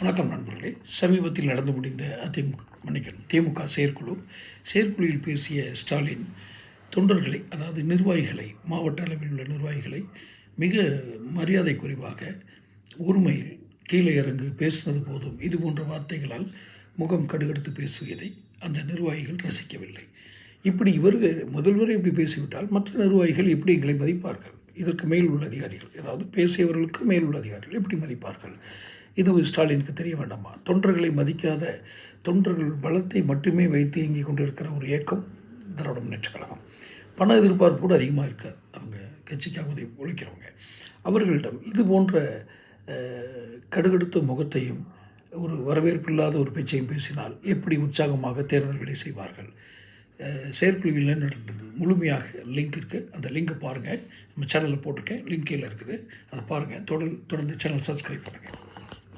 வணக்கம் நண்பர்களே. சமீபத்தில் நடந்து முடிந்த அதிமுக மன்னிக்கணும் திமுக செயற்குழு செயற்குழுவில் பேசிய ஸ்டாலின் தொண்டர்களை அதாவது நிர்வாகிகளை மாவட்ட அளவில் உள்ள நிர்வாகிகளை மிக மரியாதை குறைவாக ஒருமையில் கீழே இறங்கு பேசினது போதும் இது போன்ற வார்த்தைகளால் முகம் கடுகடுத்து பேசுவதை அந்த நிர்வாகிகள் ரசிக்கவில்லை. இப்படி இவர்கள் முதல்வரை இப்படி பேசிவிட்டால் மற்ற நிர்வாகிகள் எப்படி எங்களை மதிப்பார்கள்? இதற்கு மேல் உள்ள அதிகாரிகள் அதாவது பேசியவர்களுக்கு மேல் உள்ள அதிகாரிகள் எப்படி மதிப்பார்கள்? இது ஸ்டாலினுக்கு தெரிய வேண்டாமா? தொண்டர்களை மதிக்காத தொண்டர்கள் பலத்தை மட்டுமே வைத்து இயங்கிக் கொண்டிருக்கிற ஒரு இயக்கம் திராவிட முன்னேற்ற கழகம். பண எதிர்பார்ப்பு கூட அதிகமாக இருக்காது அவங்க கட்சிக்காக உதவி உழைக்கிறவங்க அவர்களிடம் இது போன்ற கடுகடுத்த முகத்தையும் ஒரு வரவேற்பில்லாத ஒரு பேச்சையும் பேசினால் எப்படி உற்சாகமாக தேர்தல்களை செய்வார்கள்? செயற்குழுவில் என்ன நடந்தது? முழுமையாக லிங்க் இருக்குது அந்த லிங்கை பாருங்கள் நம்ம சேனலில் போட்டிருக்கேன். லிங்க் கீழே இருக்குது. அதை பாருங்கள் தொடர் தொடர்ந்து சேனல் சப்ஸ்கிரைப் பண்ணுங்கள்